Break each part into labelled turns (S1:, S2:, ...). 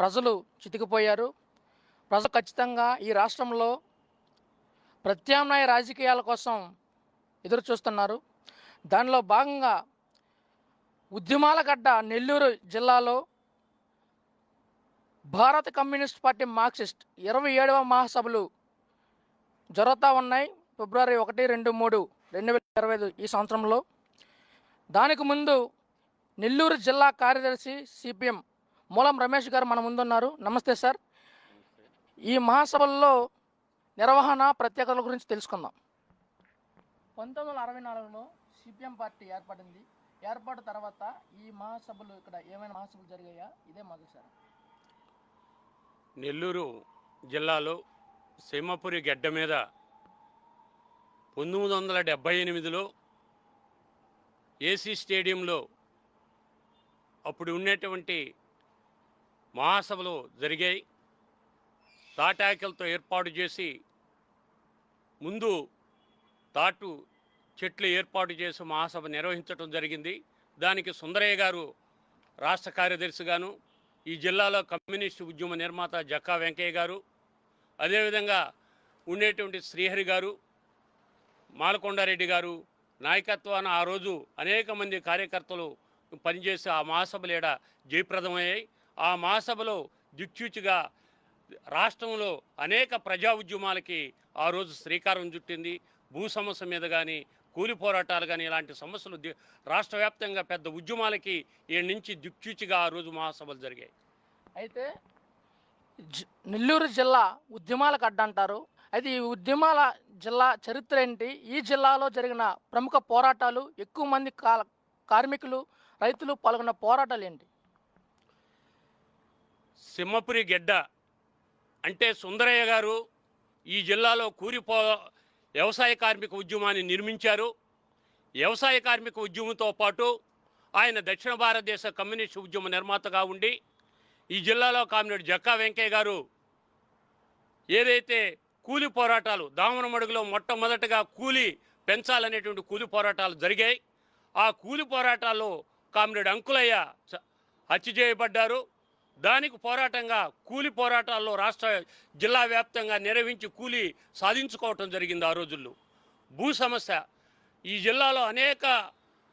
S1: ప్రజలు చితికిపోయారు. ప్రజలు ఖచ్చితంగా ఈ రాష్ట్రంలో ప్రత్యామ్నాయ రాజకీయాల కోసం ఎదురు చూస్తున్నారు దానిలో భాగంగా ఉద్యమాల గడ్డ నెల్లూరు జిల్లాలో భారత కమ్యూనిస్ట్ పార్టీ మార్క్సిస్ట్ ఇరవై ఏడవ మహాసభలు జరుగుతూ ఉన్నాయి. ఫిబ్రవరి ఒకటి రెండు మూడు రెండు వేల ఇరవై ఐదు ఈ సంవత్సరంలో. దానికి ముందు నెల్లూరు జిల్లా కార్యదర్శి సిపిఎం మూలం రమేష్ గారు మన ముందున్నారు. నమస్తే సార్. ఈ మహాసభల్లో నిర్వహణ ప్రత్యేకతల గురించి తెలుసుకుందాం. పంతొమ్మిది వందల అరవై నాలుగులో సిపిఎం పార్టీ ఏర్పడింది. ఏర్పాటు తర్వాత ఈ మహాసభలు ఇక్కడ ఏమైనా మహాసభలు జరిగాయా? ఇదే మొదటిసారి
S2: నెల్లూరు జిల్లాలో సీమపురి గడ్డ మీద పంతొమ్మిది వందల డెబ్భై ఎనిమిదిలో ఏసీ స్టేడియంలో అప్పుడు ఉన్నటువంటి మహాసభలు జరిగాయి. తాటాకులతో ఏర్పాటు చేసి ముందు తాటు చెట్లు ఏర్పాటు చేసి మహాసభ నిర్వహించడం జరిగింది. దానికి సుందరయ్య గారు రాష్ట్ర కార్యదర్శిగాను ఈ జిల్లాలో కమ్యూనిస్టు ఉద్యమ నిర్మాత జక్కా వెంకయ్య గారు అదేవిధంగా ఉండేటువంటి శ్రీహరి గారు మాలకొండారెడ్డి గారు నాయకత్వాన ఆ రోజు అనేక మంది కార్యకర్తలు పనిచేసి ఆ మహాసభలేడ జయప్రదమయ్యాయి. ఆ మహాసభలో దిక్చూచిగా రాష్ట్రంలో అనేక ప్రజా ఉద్యమాలకి ఆ రోజు శ్రీకారం చుట్టింది. భూ సమస్య మీద కానీ కూలి పోరాటాలు కానీ ఇలాంటి సమస్యలు రాష్ట్ర వ్యాప్తంగా పెద్ద ఉద్యమాలకి ఈ నుంచి దిక్చూచిగా ఆ రోజు మహాసభలు జరిగాయి.
S1: అయితే నెల్లూరు జిల్లా ఉద్యమాలకు అడ్డంటారు. అయితే ఈ ఉద్యమాల జిల్లా చరిత్ర ఏంటి? ఈ జిల్లాలో జరిగిన ప్రముఖ పోరాటాలు ఎక్కువ మంది కార్మికులు రైతులు పాల్గొన్న పోరాటాలు ఏంటి?
S2: సింహపురి గెడ్డ అంటే సుందరయ్య గారు ఈ జిల్లాలో కూలిపో వ్యవసాయ కార్మిక ఉద్యమాన్ని నిర్మించారు. వ్యవసాయ కార్మిక ఉద్యమంతో పాటు ఆయన దక్షిణ భారతదేశ కమ్యూనిస్ట్ ఉద్యమ నిర్మాతగా ఉండి ఈ జిల్లాలో కామ్రేడ్ జక్కా వెంకయ్య గారు ఏదైతే కూలి పోరాటాలు దామనమడుగులో మొట్టమొదటగా కూలి పెంచాలనేటువంటి కూలి పోరాటాలు జరిగాయి. ఆ కూలి పోరాటాల్లో కామ్రేడ్ అంకులయ్య హత్య చేయబడ్డారు. దానికి పోరాటంగా కూలి పోరాటాల్లో రాష్ట్ర జిల్లా వ్యాప్తంగా నిర్వహించి కూలి సాధించుకోవటం జరిగింది ఆ రోజుల్లో. భూ సమస్య. ఈ జిల్లాలో అనేక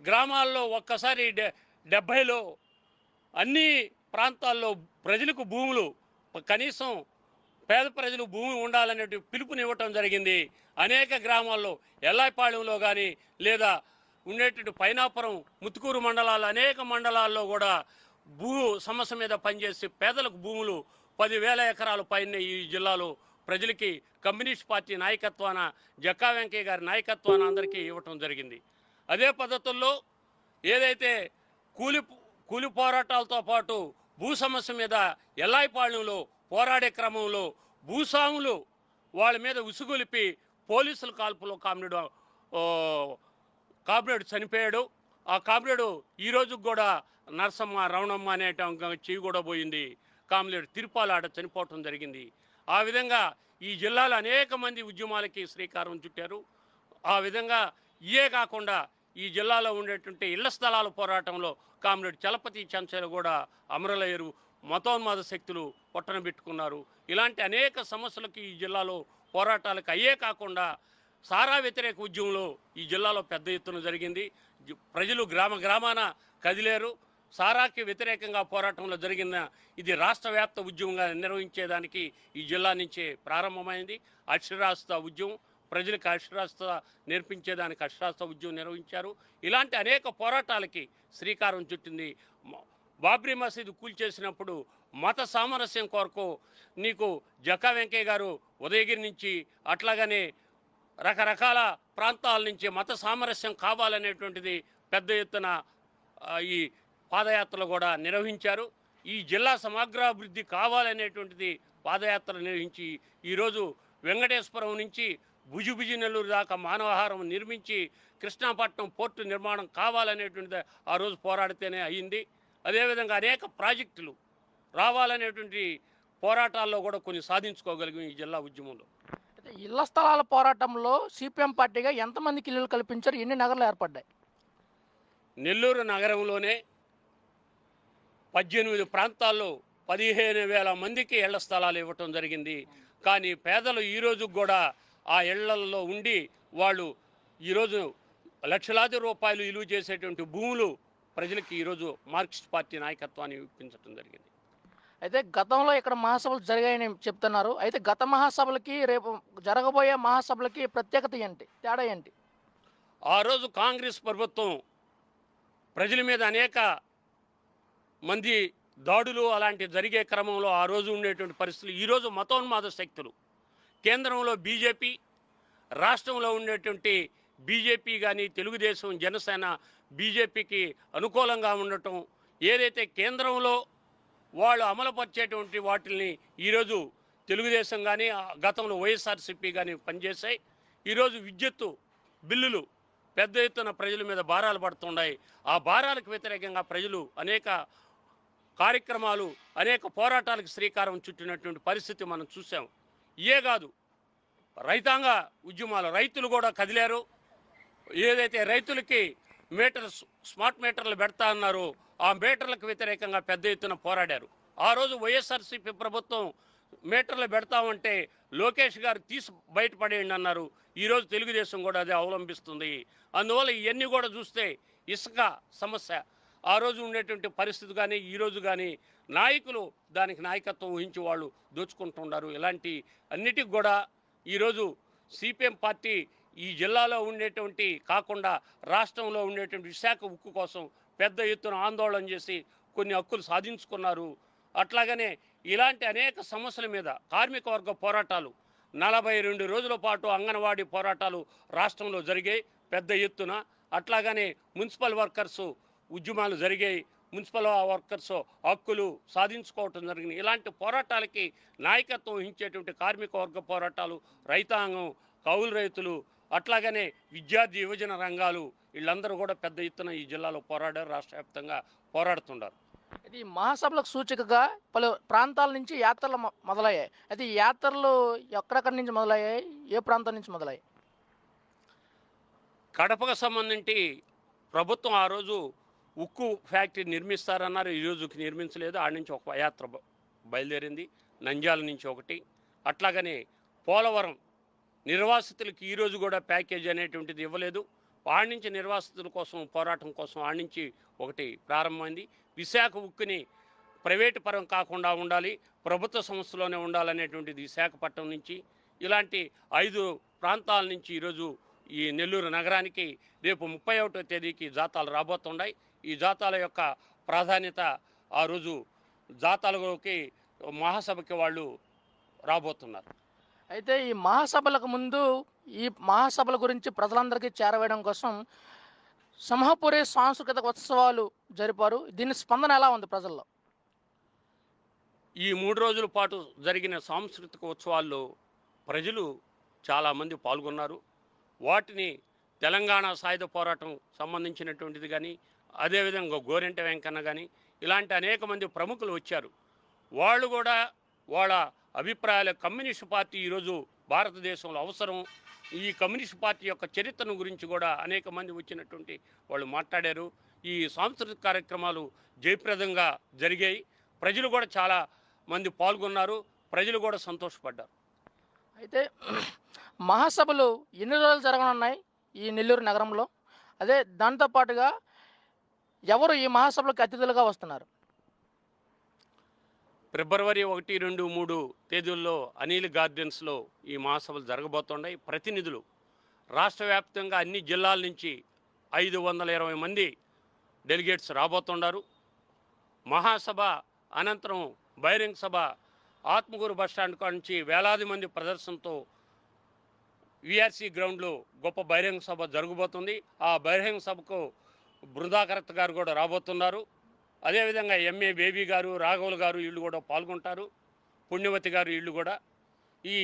S2: గ్రామాల్లో ఒక్కసారి డె డెబ్భైలో అన్ని ప్రాంతాల్లో ప్రజలకు భూములు కనీసం పేద ప్రజలు భూమి ఉండాలనే పిలుపునివ్వటం జరిగింది. అనేక గ్రామాల్లో ఎల్లాయిపాళెంలో కానీ లేదా ఉండేటువంటి పైనాపురం ముత్తుకూరు మండలాలు అనేక మండలాల్లో కూడా భూ సమస్య మీద పనిచేసి పేదలకు భూములు పదివేల ఎకరాల పైన ఈ జిల్లాలో ప్రజలకి కమ్యూనిస్ట్ పార్టీ నాయకత్వాన జక్కా వెంకయ్య గారి నాయకత్వాన అందరికీ ఇవ్వటం జరిగింది. అదే పద్ధతుల్లో ఏదైతే కూలి కూలి పోరాటాలతో పాటు భూ సమస్య మీద ఎల్లాయిపాళెంలో పోరాడే క్రమంలో భూస్వాములు వాళ్ళ మీద ఉసుగులిపి పోలీసుల కాల్పులో కామ్రేడు కామ్రేడు చనిపోయాడు. ఆ కామ్రేడు ఈ కూడా నరసమ్మ రవణమ్మ అనేట చెవి కూడా పోయింది. కామ్రేడు తిరుపాలాడ చనిపోవటం జరిగింది. ఆ విధంగా ఈ జిల్లాలో అనేక మంది ఉద్యమాలకి శ్రీకారం చుట్టారు. ఆ విధంగా ఇయే కాకుండా ఈ జిల్లాలో ఉండేటువంటి ఇళ్ళ స్థలాల పోరాటంలో కామ్రేడ్ చలపతి చంచలు కూడా అమరులయ్యారు. మతోన్మాద శక్తులు పొట్టన పెట్టుకున్నారు. ఇలాంటి అనేక సమస్యలకు ఈ జిల్లాలో పోరాటాలకు అయ్యే కాకుండా సారా వ్యతిరేక ఉద్యమంలో ఈ జిల్లాలో పెద్ద ఎత్తున జరిగింది. ప్రజలు గ్రామ గ్రామాన కదిలేరు. సారాకి వ్యతిరేకంగా పోరాటంలో జరిగిన ఇది రాష్ట్ర వ్యాప్త ఉద్యమంగా నిర్వహించేదానికి ఈ జిల్లా నుంచే ప్రారంభమైంది. అక్షరాస్త ఉద్యమం ప్రజలకు అక్షరాస్త నేర్పించేదానికి అక్షరాస్త ఉద్యమం నిర్వహించారు. ఇలాంటి అనేక పోరాటాలకి శ్రీకారం చుట్టింది. బాబ్రీ మసీదు కూల్చేసినప్పుడు మత సామరస్యం కొరకు నీకు జకా వెంకయ్య గారు ఉదయగిరి నుంచి అట్లాగనే రకరకాల ప్రాంతాల నుంచి మత సామరస్యం కావాలనేటువంటిది పెద్ద ఎత్తున ఈ పాదయాత్రలు కూడా నిర్వహించారు. ఈ జిల్లా సమగ్రాభివృద్ధి కావాలనేటువంటిది పాదయాత్ర నిర్వహించి ఈరోజు వెంకటేశ్వరం నుంచి భుజిభుజి నెల్లూరు దాకా మానవహారం నిర్మించి కృష్ణాపట్నం పోర్టు నిర్మాణం కావాలనేటువంటిది ఆ రోజు పోరాడితేనే అయ్యింది అదేవిధంగా అనేక ప్రాజెక్టులు రావాలనేటువంటి పోరాటాల్లో కూడా కొన్ని సాధించుకోగలిగాం ఈ జిల్లా ఉద్యమంలో.
S1: అయితే ఇళ్ళ స్థలాల పోరాటంలో సిపిఎం పార్టీగా ఎంతమందికి ఇల్లులు కల్పించారు? ఎన్ని నగరాలు ఏర్పడ్డాయి?
S2: నెల్లూరు నగరంలోనే పద్దెనిమిది ప్రాంతాల్లో పదిహేను వేల మందికి ఇళ్ళ స్థలాలు ఇవ్వటం జరిగింది. కానీ పేదలు ఈ రోజు కూడా ఆ ఇళ్ళలో ఉండి వాళ్ళు ఈరోజు లక్షలాది రూపాయలు విలువ చేసేటువంటి భూములు ప్రజలకి ఈరోజు మార్క్సిస్ట్ పార్టీ నాయకత్వాన్ని ఇప్పించడం జరిగింది.
S1: అయితే గతంలో ఇక్కడ మహాసభలు జరిగాయని చెప్తున్నారు. అయితే గత మహాసభలకి రేపు జరగబోయే మహాసభలకి ప్రత్యేకత ఏంటి? తేడా ఏంటి?
S2: ఆ రోజు కాంగ్రెస్ ప్రభుత్వం ప్రజల మీద అనేక మంది దాడులు అలాంటి జరిగే క్రమంలో ఆ రోజు ఉండేటువంటి పరిస్థితులు ఈరోజు మతోన్మాద శక్తులు. కేంద్రంలో బీజేపీ రాష్ట్రంలో ఉండేటువంటి బీజేపీ కానీ తెలుగుదేశం జనసేన బీజేపీకి అనుకూలంగా ఉండటం ఏదైతే కేంద్రంలో వాళ్ళు అమలుపరిచేటువంటి వాటిని ఈరోజు తెలుగుదేశం కానీ గతంలో వైఎస్ఆర్సీపీ కానీ పనిచేశాయి. ఈరోజు విద్యుత్తు బిల్లులు పెద్ద ఎత్తున ప్రజల మీద భారాలు పడుతున్నాయి. ఆ భారాలకు వ్యతిరేకంగా ప్రజలు అనేక కార్యక్రమాలు అనేక పోరాటాలకు శ్రీకారం చుట్టినటువంటి పరిస్థితి మనం చూసాం ఇయే కాదు రైతాంగ ఉద్యమాలు రైతులు కూడా కదిలారు. ఏదైతే రైతులకి మీటర్ స్మార్ట్ మీటర్లు పెడతా అన్నారో ఆ మీటర్లకు వ్యతిరేకంగా పెద్ద ఎత్తున పోరాడారు. ఆ రోజు వైఎస్ఆర్సీపీ ప్రభుత్వం మీటర్లు పెడతామంటే లోకేష్ గారు తీసి బయటపడేయండి అన్నారు. ఈరోజు తెలుగుదేశం కూడా అదే అవలంబిస్తుంది. అందువల్ల ఇవన్నీ కూడా చూస్తే ఇసుక సమస్య ఆ రోజు ఉండేటువంటి పరిస్థితి కానీ ఈ రోజు కానీ నాయకులు దానికి నాయకత్వం వహించి వాళ్ళు దోచుకుంటున్నారు. ఇలాంటి అన్నిటికి కూడా ఈరోజు సిపిఎం పార్టీ ఈ జిల్లాలో ఉండేటువంటి కాకుండా రాష్ట్రంలో ఉండేటువంటి విశాఖ ఉక్కు కోసం పెద్ద ఎత్తున ఆందోళన చేసి కొన్ని హక్కులు సాధించుకున్నారు. అట్లాగనే ఇలాంటి అనేక సమస్యల మీద కార్మిక వర్గ పోరాటాలు నలభై రెండు రోజుల పాటు అంగన్వాడీ పోరాటాలు రాష్ట్రంలో జరిగాయి పెద్ద ఎత్తున. అట్లాగనే మున్సిపల్ వర్కర్సు ఉద్యమాలు జరిగాయి మున్సిపల్ వర్కర్స్ హక్కులు సాధించుకోవటం జరిగింది. ఇలాంటి పోరాటాలకి నాయకత్వం వహించేటువంటి కార్మిక వర్గ పోరాటాలు రైతాంగం కౌలు రైతులు అట్లాగనే విద్యార్థి యువజన రంగాలు వీళ్ళందరూ కూడా పెద్ద ఎత్తున ఈ జిల్లాలో పోరాడారు రాష్ట్ర వ్యాప్తంగా పోరాడుతున్నారు
S1: ఇది మహాసభలకు సూచికగా పలు ప్రాంతాల నుంచి యాత్రలు మొదలయ్యాయి. అయితే ఈ యాత్రలు ఎక్కడెక్కడి నుంచి మొదలయ్యాయి? ఏ ప్రాంతం నుంచి మొదలయ్యాయి?
S2: కడపకు సంబంధించి ప్రభుత్వం ఆ రోజు ఉక్కు ఫ్యాక్టరీ నిర్మిస్తారన్నారు. ఈ రోజుకి నిర్మించలేదు. ఆడ నుంచి ఒక యాత్ర బ- బయలుదేరింది. నంజాల నుంచి ఒకటి. అట్లాగనే పోలవరం నిర్వాసితులకి ఈరోజు కూడా ప్యాకేజ్ అనేటువంటిది ఇవ్వలేదు. ఆడ నుంచి నిర్వాసితుల కోసం పోరాటం కోసం ఆడి నుంచి ఒకటి ప్రారంభమైంది. విశాఖ ఉక్కుని ప్రైవేటు పరం కాకుండా ఉండాలి. ప్రభుత్వ సంస్థలోనే ఉండాలనేటువంటిది విశాఖపట్నం నుంచి. ఇలాంటి ఐదు ప్రాంతాల నుంచి ఈరోజు ఈ నెల్లూరు నగరానికి రేపు ముప్పై ఒకటో తేదీకి జాతాలు రాబోతున్నాయి. ఈ జాతాల యొక్క ప్రాధాన్యత ఆ రోజు జాతాలలోకి మహాసభకి వాళ్ళు రాబోతున్నారు.
S1: అయితే ఈ మహాసభలకు ముందు ఈ మహాసభల గురించి ప్రజలందరికీ చేరవేయడం కోసం సింహపురి సాంస్కృతిక ఉత్సవాలు జరిపారు. దీని స్పందన ఎలా ఉంది ప్రజల్లో?
S2: ఈ మూడు రోజుల పాటు జరిగిన సాంస్కృతిక ఉత్సవాల్లో ప్రజలు చాలామంది పాల్గొన్నారు. వాటిని తెలంగాణ సాయుధ పోరాటం సంబంధించినటువంటిది కానీ అదేవిధంగా గోరెంట వెంకన్న కానీ ఇలాంటి అనేక మంది ప్రముఖులు వచ్చారు. వాళ్ళు కూడా వాళ్ళ అభిప్రాయాలు కమ్యూనిస్ట్ పార్టీ ఈరోజు భారతదేశంలో అవసరం. ఈ కమ్యూనిస్ట్ పార్టీ యొక్క చరిత్రను గురించి కూడా అనేక మంది వచ్చినటువంటి వాళ్ళు మాట్లాడారు. ఈ సాంస్కృతిక కార్యక్రమాలు జయప్రదంగా జరిగాయి. ప్రజలు కూడా చాలా మంది పాల్గొన్నారు. ప్రజలు కూడా సంతోషపడ్డారు.
S1: అయితే మహాసభలు ఎన్ని రోజులు జరగనున్నాయి ఈ నెల్లూరు నగరంలో? అదే దాంతోపాటుగా ఎవరు ఈ మహాసభలకు అతిథులుగా వస్తున్నారు?
S2: ఫిబ్రవరి ఒకటి రెండు మూడు తేదీల్లో అనిల్ గార్డెన్స్లో ఈ మహాసభలు జరగబోతున్నాయి. ప్రతినిధులు రాష్ట్ర వ్యాప్తంగా అన్ని జిల్లాల నుంచి ఐదు వందల ఇరవై మంది డెలిగేట్స్ రాబోతున్నారు. మహాసభ అనంతరం బహిరంగ సభ ఆత్మగూరు బస్టాండ్ నుంచి వేలాది మంది ప్రదర్శనతో విఆర్సీ గ్రౌండ్లో గొప్ప బహిరంగ సభ జరగబోతుంది. ఆ బహిరంగ సభకు బృందాకరత్ గారు కూడా రాబోతున్నారు. అదేవిధంగా ఎంఏ బేబీ గారు రాఘవులు గారు వీళ్ళు కూడా పాల్గొంటారు. పుణ్యవతి గారు వీళ్ళు కూడా. ఈ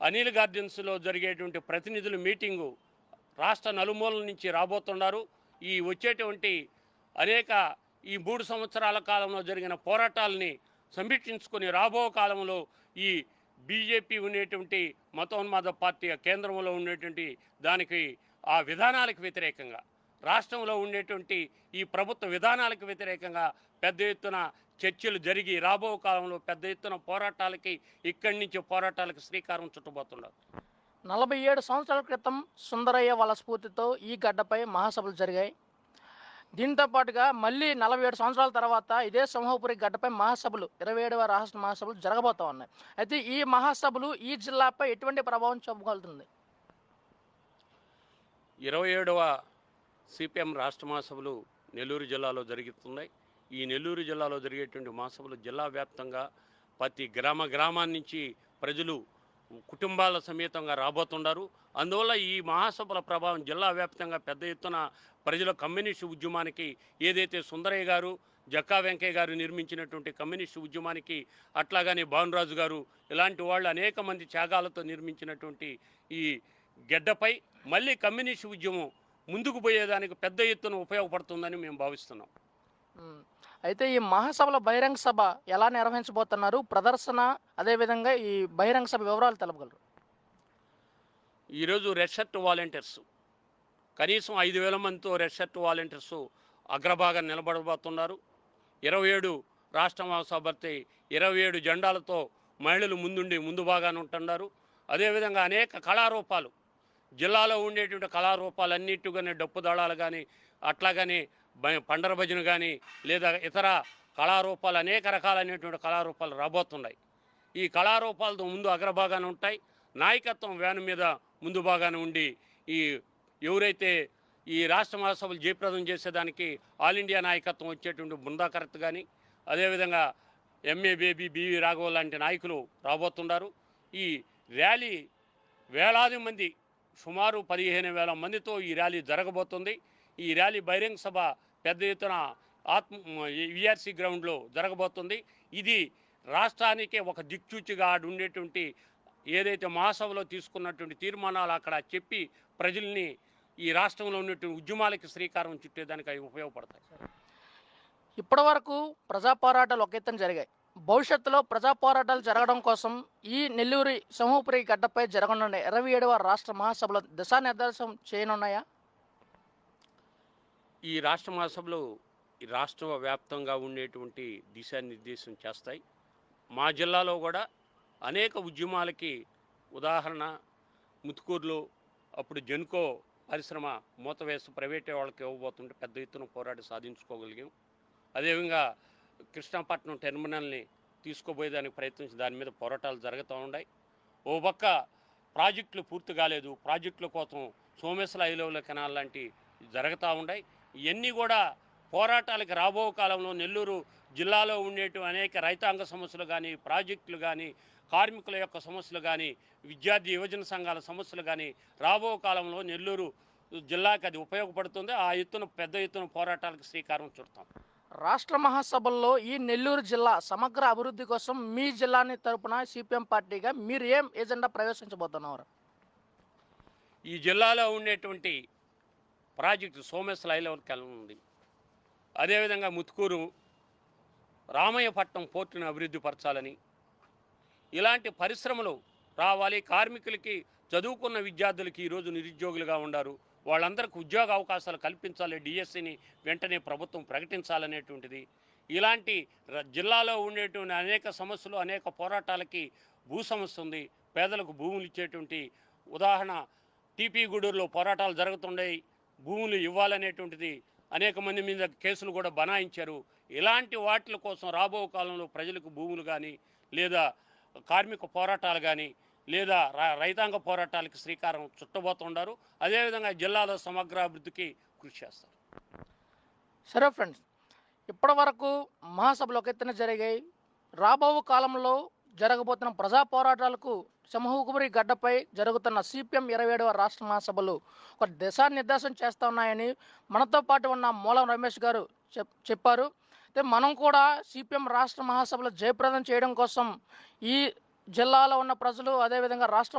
S2: అనిల్ గార్డెన్స్లో జరిగేటువంటి ప్రతినిధుల మీటింగు రాష్ట్ర నలుమూలల నుంచి రాబోతున్నారు. ఈ వచ్చేటువంటి అనేక ఈ మూడు సంవత్సరాల కాలంలో జరిగిన పోరాటాలని సమీక్షించుకొని రాబో కాలంలో ఈ బీజేపీ ఉండేటువంటి మతోన్మాద పార్టీ కేంద్రంలో ఉండేటువంటి దానికి ఆ విధానాలకు వ్యతిరేకంగా రాష్ట్రంలో ఉండేటువంటి ఈ ప్రభుత్వ విధానాలకు వ్యతిరేకంగా పెద్ద ఎత్తున చర్చలు జరిగి రాబో కాలంలో పెద్ద ఎత్తున పోరాటాలకి ఇక్కడి నుంచి పోరాటాలకు శ్రీకారం చుట్టబోతున్నారు.
S1: నలభై ఏడు సంవత్సరాల క్రితం సుందరయ్య వాళ్ళ స్ఫూర్తితో ఈ గడ్డపై మహాసభలు జరిగాయి. దీంతో పాటుగా మళ్ళీ నలభై ఏడు సంవత్సరాల తర్వాత ఇదే సింహపురి గడ్డపై మహాసభలు ఇరవై ఏడవ రాష్ట్ర మహాసభలు జరగబోతా ఉన్నాయి. అయితే ఈ మహాసభలు ఈ జిల్లాపై ఎటువంటి ప్రభావం చూపగలుగుతుంది?
S2: ఇరవై ఏడవ సిపిఎం రాష్ట్ర మహాసభలు నెల్లూరు జిల్లాలో జరుగుతున్నాయి. ఈ నెల్లూరు జిల్లాలో జరిగేటువంటి మహాసభలు జిల్లా వ్యాప్తంగా ప్రతి గ్రామ గ్రామాన్నించి ప్రజలు కుటుంబాల సమేతంగా రాబోతున్నారు అందువల్ల ఈ మహాసభల ప్రభావం జిల్లా వ్యాప్తంగా పెద్ద ఎత్తున ప్రజల కమ్యూనిస్టు ఉద్యమానికి ఏదైతే సుందరయ్య గారు జక్కా వెంకయ్య గారు నిర్మించినటువంటి కమ్యూనిస్టు ఉద్యమానికి అట్లాగనే భానురాజు గారు ఇలాంటి వాళ్ళు అనేక మంది త్యాగాలతో నిర్మించినటువంటి ఈ గెడ్డపై మళ్ళీ కమ్యూనిస్టు ఉద్యమం ముందుకు పోయేదానికి పెద్ద ఎత్తున ఉపయోగపడుతుందని మేము భావిస్తున్నాం.
S1: అయితే ఈ మహాసభల బహిరంగ సభ ఎలా నిర్వహించబోతున్నారు? ప్రదర్శన అదేవిధంగా ఈ బహిరంగ సభ వివరాలు తెలపగలరు.
S2: ఈరోజు రెడ్ షర్ట్ వాలంటీర్స్. కనీసం ఐదు వేల మందితో రెడ్ షర్ట్ వాలంటీర్స్ అగ్రభాగం నిలబడబోతున్నారు. ఇరవై ఏడు రాష్ట్ర మహాసభర్తి ఇరవై ఏడు జెండాలతో మహిళలు ముందుండి ముందు భాగాన ఉంటున్నారు. అదేవిధంగా అనేక కళారూపాలు జిల్లాలో ఉండేటువంటి కళారూపాలన్నిటిగానే డప్పు దళాలు కానీ అట్లా కానీ పండర భజన కానీ లేదా ఇతర కళారూపాలు అనేక రకాలైనటువంటి కళారూపాలు రాబోతున్నాయి. ఈ కళారూపాలతో ముందు అగ్రభాగాన ఉంటాయి. నాయకత్వం వ్యాన్ మీద ముందు భాగాన ఉండి ఈ ఎవరైతే ఈ రాష్ట్ర మహాసభలు జయప్రదం చేసేదానికి ఆల్ ఇండియా నాయకత్వం వచ్చేటువంటి బృందాకరత్ కానీ అదేవిధంగా ఎంఏ బేబీ బివి రాఘవ లాంటి నాయకులు రాబోతున్నారు. ఈ ర్యాలీ వేలాది మంది సుమారు పదిహేను వేల మందితో ఈ ర్యాలీ జరగబోతుంది. ఈ ర్యాలీ బహిరంగ సభ పెద్ద ఎత్తున ఆత్మ విఆర్సీ గ్రౌండ్లో జరగబోతుంది. ఇది రాష్ట్రానికే ఒక దిక్చూచిగా ఉండేటువంటి ఏదైతే మహాసభలో తీసుకున్నటువంటి తీర్మానాలు అక్కడ చెప్పి ప్రజల్ని ఈ రాష్ట్రంలో ఉన్నటువంటి ఉద్యమాలకి శ్రీకారం చుట్టేదానికి అవి ఉపయోగపడతాయి.
S1: ఇప్పటి వరకు ప్రజాపోరాటాలు ఒక ఎత్తున జరిగాయి. భవిష్యత్తులో ప్రజా పోరాటాలు జరగడం కోసం ఈ నెల్లూరి సమూపురి గడ్డపై జరగనున్న ఇరవై ఏడవ రాష్ట్ర మహాసభలో దిశానిర్దేశం చేయనున్నాయా?
S2: ఈ రాష్ట్ర మహాసభలు ఈ రాష్ట్ర వ్యాప్తంగా ఉండేటువంటి దిశానిర్దేశం చేస్తాయి. మా జిల్లాలో కూడా అనేక ఉద్యమాలకి ఉదాహరణ ముతుకూరులో అప్పుడు జెన్కో పరిశ్రమ మూతవేసి ప్రైవేట్ వాళ్ళకి ఇవ్వబోతుంటే పెద్ద ఎత్తున పోరాటం సాధించుకోగలిగాం. అదేవిధంగా కృష్ణాపట్నం టెర్మినల్ని తీసుకోబోయేదానికి ప్రయత్నించి దాని మీద పోరాటాలు జరుగుతూ ఉన్నాయి. ఓ పక్క ప్రాజెక్టులు పూర్తి కాలేదు. ప్రాజెక్టుల కోసం సోమేశ్వర ఐలవుల కెనాల్ లాంటి జరుగుతూ ఉన్నాయి. ఇవన్నీ కూడా పోరాటాలకు రాబో కాలంలో నెల్లూరు జిల్లాలో ఉండేటు అనేక రైతాంగ సమస్యలు కానీ ప్రాజెక్టులు కానీ కార్మికుల యొక్క సమస్యలు కానీ విద్యార్థి యువజన సంఘాల సమస్యలు కానీ రాబో కాలంలో నెల్లూరు జిల్లాకి అది ఉపయోగపడుతుంది. ఆ ఎత్తున పెద్ద ఎత్తున పోరాటాలకు శ్రీకారం చుడతాం.
S1: రాష్ట్ర మహాసభల్లో ఈ నెల్లూరు జిల్లా సమగ్ర అభివృద్ధి కోసం మీ జిల్లాని తరపున సిపిఎం పార్టీగా మీరు ఏం ఎజెండా ప్రవేశించబోతున్నారు?
S2: ఈ జిల్లాలో ఉండేటువంటి ప్రాజెక్టు సోమేశ్వర ఐలవర్ కెలం ఉంది. అదేవిధంగా ముత్కూరు రామయ్యపట్నం పోర్టును అభివృద్ధి పరచాలని. ఇలాంటి పరిశ్రమలు రావాలి. కార్మికులకి చదువుకున్న విద్యార్థులకి ఈరోజు నిరుద్యోగులుగా ఉన్నారు వాళ్ళందరికీ ఉద్యోగ అవకాశాలు కల్పించాలి డిఎస్సిని వెంటనే ప్రభుత్వం ప్రకటించాలనేటువంటిది. ఇలాంటి జిల్లాలో ఉండేటువంటి అనేక సమస్యలు అనేక పోరాటాలకి భూ సమస్య ఉంది. పేదలకు భూములు ఇచ్చేటువంటి ఉదాహరణ టీపీ గూడూరులో పోరాటాలు జరుగుతుండేవి భూములు ఇవ్వాలనేటువంటిది అనేక మంది మీద కేసులు కూడా బనాయించారు. ఇలాంటి వాటి కోసం రాబో కాలంలో ప్రజలకు భూములు కానీ లేదా కార్మిక పోరాటాలు కానీ లేదా రైతాంగ పోరాటాలకు శ్రీకారం చుట్టబోతుండారు. అదేవిధంగా జిల్లాలో సమగ్ర అభివృద్ధికి కృషి చేస్తారు.
S1: సరే ఫ్రెండ్స్ ఇప్పటి వరకు మహాసభలు ఒక ఎత్తున జరిగాయి. రాబో కాలంలో జరగబోతున్న ప్రజా పోరాటాలకు సింహకుమరి గడ్డపై జరుగుతున్న సిపిఎం ఇరవై ఏడవ రాష్ట్ర మహాసభలు ఒక దిశానిర్దేశం చేస్తూ ఉన్నాయని మనతో పాటు ఉన్న మూలం రమేష్ గారు చెప్ చెప్పారు. అయితే మనం కూడా సిపిఎం రాష్ట్ర మహాసభలు జయప్రదం చేయడం కోసం ఈ జిల్లాలో ఉన్న ప్రజలు అదేవిధంగా రాష్ట్ర